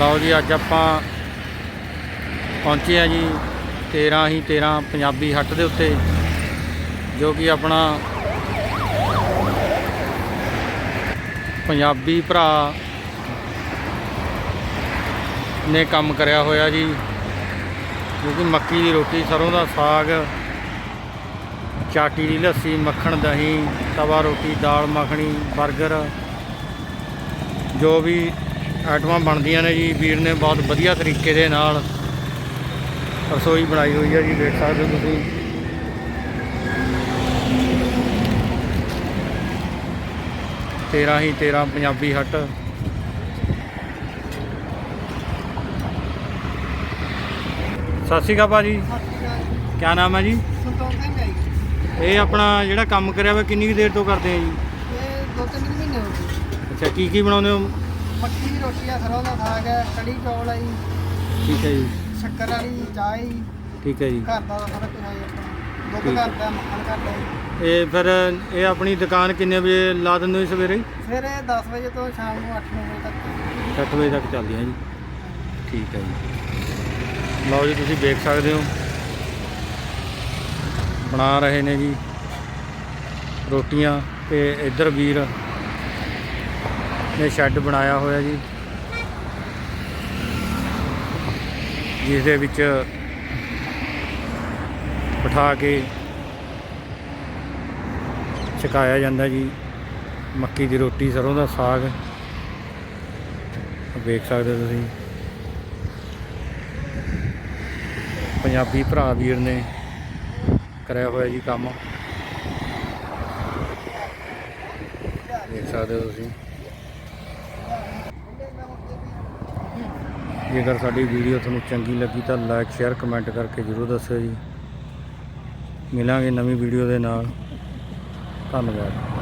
ਲਓ ਜੀ, ਅੱਜ ਆਪਾਂ ਪਹੁੰਚੇ ਆ ਜੀ 13 ਹੀ 13 ਪੰਜਾਬੀ ਹੱਟ ਦੇ ਉੱਤੇ, ਜੋ ਕਿ ਆਪਣਾ ਪੰਜਾਬੀ ਭਰਾ ਨੇ ਕੰਮ ਕਰਿਆ ਹੋਇਆ ਜੀ, ਜੋ ਕਿ ਮੱਕੀ ਦੀ ਰੋਟੀ, ਸਰੋਂ ਦਾ ਸਾਗ, ਚਾਟੀ ਦੀ ਲੱਸੀ, ਮੱਖਣ ਦਹੀਂ, ਤਵਾ ਰੋਟੀ, ਦਾਲ ਮੱਖਣੀ 버ਗਰ ਜੋ ਵੀ ਆਈਟਮਾਂ ਬਣਦੀਆਂ ਨੇ ਜੀ ਵੀਰ ਨੇ ਬਹੁਤ ਵਧੀਆ ਤਰੀਕੇ ਦੇ ਨਾਲ ਰਸੋਈ ਬਣਾਈ ਹੋਈ ਹੈ ਜੀ ਦੇਖ ਸਕਦੇ ਹੋ ਤੁਸੀਂ। ਤੇਰਾਂ ਹੀ 13 ਪੰਜਾਬੀ ਹੱਟ। ਸਤਿ ਸ਼੍ਰੀ ਅਕਾਲ ਭਾਜੀ। ਕੀ ਨਾਮ ਹੈ ਜੀ ਸੰਤੋਖ ਸਿੰਘ ਹੈ ਜੀ। ਇਹ ਆਪਣਾ ਜਿਹੜਾ ਕੰਮ ਕਰਿਆ ਵਾ ਕਿੰਨੀ ਕੁ ਦੇਰ ਤੋਂ ਕਰਦੇ ਆ ਜੀ? ਇਹ ਦੋ ਤਿੰਨ ਮਹੀਨੇ ਹੋ ਗਏ। ਅੱਛਾ ਕੀ ਕੀ ਬਣਾਉਂਦੇ ਹੋ? ਮੱਕੀ ਦੀ ਰੋਟੀ ਆ ਸਰੋਂ ਦਾ ਸਾਗ ਹੈ ਕੜੀ ਚੌਲ ਹੈ ਜੀ ਠੀਕ ਹੈ ਜੀ। ਸ਼ੱਕਰ ਵਾਲੀ ਚਾਹ ਹੈ ਜੀ। ਠੀਕ ਹੈ ਜੀ। ਘਰ ਦਾ ਸਾਰਾ ਕੁਝ ਹੈ ਜੀ ਆਪਣਾ। ਦੁੱਧ ਠੀਕ। ਘਰ ਦਾ ਮੱਖਣ ਘਰ ਦਾ ਜੀ। ਇਹ ਫਿਰ ਇਹ ਆਪਣੀ ਦੁਕਾਨ ਕਿੰਨੇ ਵਜੇ ਲਾ ਦਿੰਦੇ ਹੋ ਜੀ ਸਵੇਰੇ? ਸਵੇਰੇ 10 ਵਜੇ ਤੋਂ ਸ਼ਾਮ ਨੂੰ 8-9 ਵਜੇ ਤੱਕ। 8 ਵਜੇ ਤੱਕ ਚੱਲਦੀ ਹੈ ਜੀ। ਠੀਕ ਹੈ ਜੀ। ਲਓ ਜੀ ਤੁਸੀਂ ਦੇਖ ਸਕਦੇ ਹੋ। ਬਣਾ ਰਹੇ ਨੇ ਜੀ ਰੋਟੀਆਂ ਤੇ ਇੱਧਰ ਵੀਰ ਨੇ ਸ਼ੈੱਡ ਬਣਾਇਆ ਹੋਇਆ ਜੀ। ਜਿਸ ਦੇ ਵਿੱਚ ਬਿਠਾ ਕੇ ਛਕਾਇਆ ਜਾਂਦਾ ਜੀ। ਮੱਕੀ ਦੀ ਰੋਟੀ, ਸਰੋਂ ਦਾ ਸਾਗ। ਵੇਖ ਸਕਦੇ ਹੋ ਤੁਸੀਂ। ਪੰਜਾਬੀ ਭਰਾ ਵੀਰ ਨੇ ਕਰਿਆ ਹੋਇਆ ਜੀ ਕੰਮ। ਦੇਖ ਸਕਦੇ ਹੋ ਤੁਸੀਂ। ਜੇਕਰ ਸਾਡੀ ਵੀਡੀਓ ਤੁਹਾਨੂੰ ਚੰਗੀ ਲੱਗੀ ਤਾਂ ਲਾਈਕ ਸ਼ੇਅਰ ਕਮੈਂਟ ਕਰਕੇ ਜਰੂਰ ਦੱਸਿਓ ਜੀ। ਮਿਲਾਂਗੇ ਨਵੀਂ ਵੀਡੀਓ ਦੇ ਨਾਲ। ਧੰਨਵਾਦ।